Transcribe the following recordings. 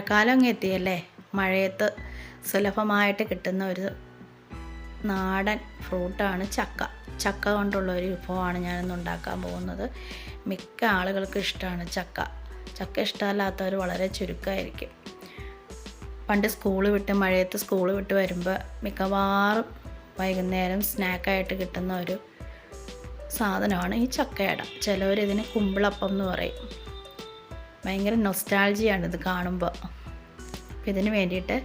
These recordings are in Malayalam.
മഴക്കാലം എത്തിയല്ലേ? മഴയത്ത് സുലഭമായിട്ട് കിട്ടുന്ന ഒരു നാടൻ ഫ്രൂട്ടാണ് ചക്ക. ചക്ക കൊണ്ടുള്ള ഒരു വിഭവമാണ് ഞാനിന്ന് ഉണ്ടാക്കാൻ പോകുന്നത്. മിക്ക ആളുകൾക്ക് ഇഷ്ടമാണ് ചക്ക. ചക്ക ഇഷ്ടമല്ലാത്തവർ വളരെ ചുരുക്കമായിരിക്കും. പണ്ട് സ്കൂൾ വിട്ട് മഴയത്ത് സ്കൂൾ വിട്ട് വരുമ്പോൾ മിക്കവാറും വൈകുന്നേരം സ്നാക്കായിട്ട് കിട്ടുന്ന ഒരു സാധനമാണ് ഈ ചക്കയട. ചിലവർ ഇതിന് കുമ്പിളപ്പം എന്ന് പറയും. ഭയങ്കര നൊസ്റ്റാൾജിയാണ് ഇത് കാണുമ്പോൾ അപ്പോൾ ഇതിന് വേണ്ടിയിട്ട്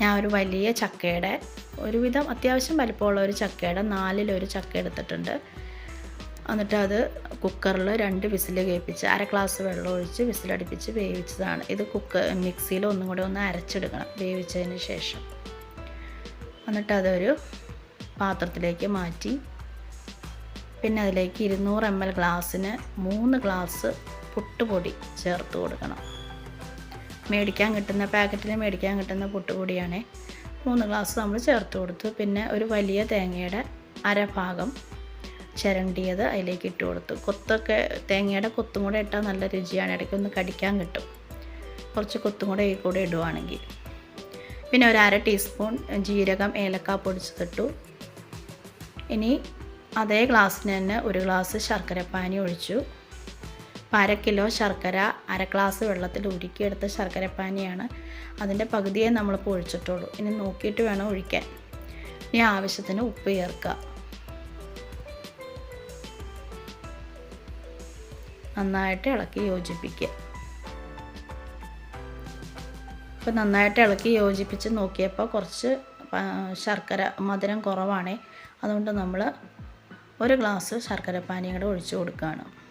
ഞാൻ ഒരു വലിയ ചക്കയുടെ ഒരുവിധം അത്യാവശ്യം വലിപ്പമുള്ള ഒരു ചക്കയുടെ നാലിലൊരു ചക്ക എടുത്തിട്ടുണ്ട്. എന്നിട്ട് അത് കുക്കറിൽ രണ്ട് വിസിൽ കേൾപ്പിച്ച് അര ഗ്ലാസ് വെള്ളം ഒഴിച്ച് വിസിലടിപ്പിച്ച് വേവിച്ചതാണ്. ഇത് കുക്കർ മിക്സിയിൽ ഒന്നും കൂടെ ഒന്ന് അരച്ചെടുക്കണം വേവിച്ചതിന് ശേഷം. എന്നിട്ട് അതൊരു പാത്രത്തിലേക്ക് മാറ്റി. പിന്നെ അതിലേക്ക് ഇരുന്നൂറ് എം എൽ ഗ്ലാസ്സിന് മൂന്ന് ഗ്ലാസ് പുട്ടുപൊടി ചേർത്ത് കൊടുക്കണം. മേടിക്കാൻ കിട്ടുന്ന പാക്കറ്റിൽ മേടിക്കാൻ കിട്ടുന്ന പുട്ടുപൊടിയാണ്. മൂന്ന് ഗ്ലാസ് നമ്മൾ ചേർത്ത് കൊടുത്തു. പിന്നെ ഒരു വലിയ തേങ്ങയുടെ അരഭാഗം ചിരണ്ടിയത് അതിലേക്ക് ഇട്ട് കൊടുത്തു. കൊത്തൊക്കെ തേങ്ങയുടെ കൊത്തും കൂടെ ഇട്ടാൽ നല്ല രുചിയാണ്. ഇടയ്ക്ക് ഒന്ന് കടിക്കാൻ കിട്ടും. കുറച്ച് കൊത്തും കൂടെ ഈ കൂടെ ഇടുവാണെങ്കിൽ. പിന്നെ ഒരു അര ടീസ്പൂൺ ജീരകം ഏലക്ക പൊടിച്ചതിട്ടു. ഇനി അതേ ഗ്ലാസ്സിന് തന്നെ ഒരു ഗ്ലാസ് ശർക്കരപ്പാനി ഒഴിച്ചു. അപ്പോൾ അര കിലോ ശർക്കര അര ഗ്ലാസ് വെള്ളത്തിൽ ഉരുക്കിയെടുത്ത ശർക്കരപ്പാനിയാണ്. അതിന്റെ പകുതിയെ നമ്മളിപ്പോൾ ഒഴിച്ചിട്ടുള്ളൂ. ഇനി നോക്കിയിട്ട് വേണം ഒഴിക്കാൻ. ഇനി ആവശ്യത്തിന് ഉപ്പ് ചേർക്കുക. നന്നായിട്ട് ഇളക്കി യോജിപ്പിക്കുക. അപ്പോൾ നന്നായിട്ട് ഇളക്കി യോജിപ്പിച്ച് നോക്കിയപ്പോൾ കുറച്ച് ശർക്കര മധുരം കുറവാണേ. അതുകൊണ്ട് നമ്മൾ ഒരു ഗ്ലാസ് ശർക്കര പാനിയും കൂടെ ഒഴിച്ചു കൊടുക്കുകയാണ്.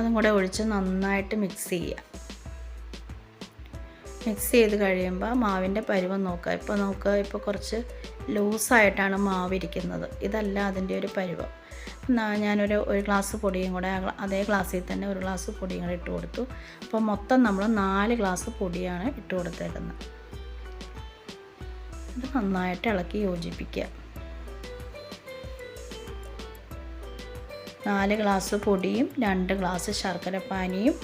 അതും കൂടെ ഒഴിച്ച് നന്നായിട്ട് മിക്സ് ചെയ്യുക. മിക്സ് ചെയ്ത് കഴിയുമ്പോൾ മാവിന്റെ പരുവം നോക്കുക. ഇപ്പോൾ നോക്കുക ഇപ്പോൾ കുറച്ച് ലൂസായിട്ടാണ് മാവ് ഇരിക്കുന്നത്. ഇതല്ല അതിന്റെ ഒരു പരുവം. ഞാനൊരു ഒരു ഗ്ലാസ് പൊടിയും കൂടെ അതേ ഗ്ലാസ്സിൽ തന്നെ ഒരു ഗ്ലാസ് പൊടിയും കൂടെ ഇട്ട് കൊടുത്തു. അപ്പോൾ മൊത്തം നമ്മൾ നാല് ഗ്ലാസ് പൊടിയാണ് ഇട്ട് കൊടുത്തേക്കുന്നത്. ഇത് നന്നായിട്ട് ഇളക്കി യോജിപ്പിക്കുക. നാല് ഗ്ലാസ് പൊടിയും രണ്ട് ഗ്ലാസ് ശർക്കരപ്പാനിയും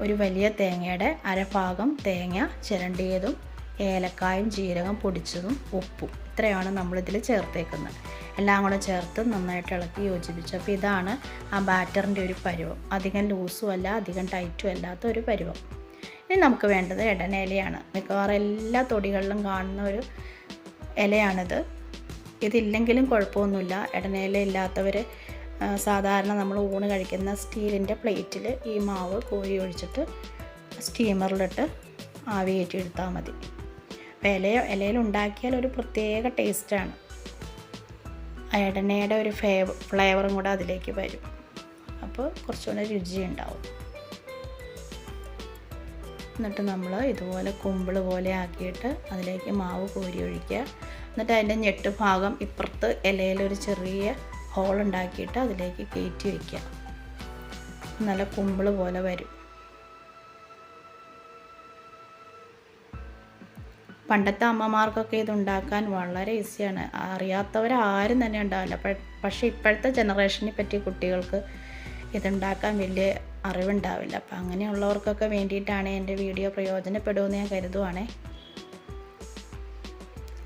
ഒരു വലിയ തേങ്ങയുടെ അരഭാഗം തേങ്ങ ചിരണ്ടിയതും ഏലക്കായും ജീരകം പൊടിച്ചതും ഉപ്പും. ഇത്രയാണ് നമ്മളിതിൽ ചേർത്തേക്കുന്നത്. എല്ലാം കൂടെ ചേർത്ത് നന്നായിട്ട് ഇളക്കി യോജിപ്പിച്ചു. അപ്പോൾ ഇതാണ് ആ ബാറ്ററിന്റെ ഒരു പരുവം. അധികം ലൂസും അല്ല അധികം ടൈറ്റും അല്ലാത്ത ഒരു പരുവം. ഇനി നമുക്ക് വേണ്ടത് ഇടനയിലയാണ് മിക്കവാറും എല്ലാ തൊടികളിലും കാണുന്ന ഒരു ഇലയാണിത്. ഇതില്ലെങ്കിലും കുഴപ്പമൊന്നുമില്ല. ഇടനയില ഇല്ലാത്തവർ സാധാരണ നമ്മൾ ഊണ് കഴിക്കുന്ന സ്റ്റീലിന്റെ പ്ലേറ്റിൽ ഈ മാവ് കോരി ഒഴിച്ചിട്ട് സ്റ്റീമറിലിട്ട് ആവി കയറ്റി എടുത്താൽ മതി. അപ്പോൾ ഇല ഇലയിൽ ഉണ്ടാക്കിയാൽ ഒരു പ്രത്യേക ടേസ്റ്റാണ്. എടനയുടെ ഒരു ഫേവ ഫ്ലേവറും കൂടെ അതിലേക്ക് വരും. അപ്പോൾ കുറച്ചുകൂടെ രുചി ഉണ്ടാവും. എന്നിട്ട് നമ്മൾ ഇതുപോലെ കുമ്പിൾ പോലെ ആക്കിയിട്ട് അതിലേക്ക് മാവ് കോരി ഒഴിക്കുക. എന്നിട്ട് അതിന്റെ ഞെട്ട് ഭാഗം ഇപ്പുറത്ത് ഇലയിലൊരു ചെറിയ ഹോൾ ഉണ്ടാക്കിയിട്ട് അതിലേക്ക് കയറ്റി വയ്ക്കുക നല്ല കുമ്പിൾ പോലെ വരും. പണ്ടത്തെ അമ്മമാർക്കൊക്കെ ഇതുണ്ടാക്കാൻ വളരെ ഈസിയാണ്. അറിയാത്തവർ ആരും തന്നെ ഉണ്ടാവില്ല. പക്ഷേ ഇപ്പോഴത്തെ ജനറേഷനെ പറ്റി കുട്ടികൾക്ക് ഇതുണ്ടാക്കാൻ വലിയ അറിവുണ്ടാവില്ല. അപ്പം അങ്ങനെയുള്ളവർക്കൊക്കെ വേണ്ടിയിട്ടാണ് എന്റെ വീഡിയോ പ്രയോജനപ്പെടുമെന്ന് ഞാൻ കരുതുവാണേ.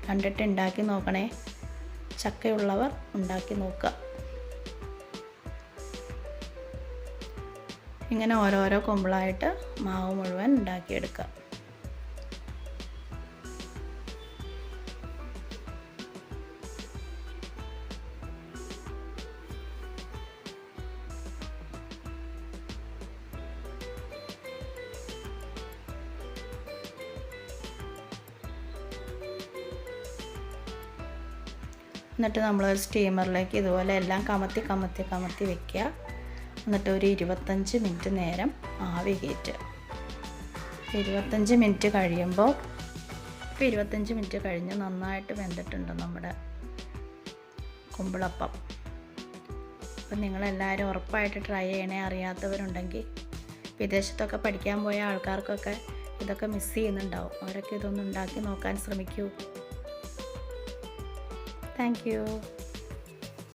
കണ്ടിട്ട് ഉണ്ടാക്കി നോക്കണേ. ചക്കയുള്ളവർ ഉണ്ടാക്കി നോക്കുക. ഇങ്ങനെ ഓരോരോ കൊമ്പിളായിട്ട് മാവ് മുഴുവൻ ഉണ്ടാക്കിയെടുക്കുക. എന്നിട്ട് നമ്മൾ സ്റ്റീമറിലേക്ക് ഇതുപോലെ എല്ലാം കമത്തി കമത്തി കമത്തി വെക്കുക. എന്നിട്ട് ഒരു ഇരുപത്തഞ്ച് മിനിറ്റ് നേരം ആവി കയറ്റുക. ഇരുപത്തഞ്ച് മിനിറ്റ് കഴിയുമ്പോൾ ഇപ്പോൾ ഇരുപത്തഞ്ച് മിനിറ്റ് കഴിഞ്ഞ് നന്നായിട്ട് വെന്തിട്ടുണ്ട് നമ്മുടെ കുമ്പിളപ്പം. അപ്പം നിങ്ങളെല്ലാവരും ഉറപ്പായിട്ട് ട്രൈ ചെയ്യണേ അറിയാത്തവരുണ്ടെങ്കിൽ വിദേശത്തൊക്കെ പഠിക്കാൻ പോയ ആൾക്കാർക്കൊക്കെ ഇതൊക്കെ മിസ് ചെയ്യുന്നുണ്ടാവും. അവരൊക്കെ ഇതൊന്ന് ഉണ്ടാക്കി നോക്കാൻ ശ്രമിക്കൂ. Thank you.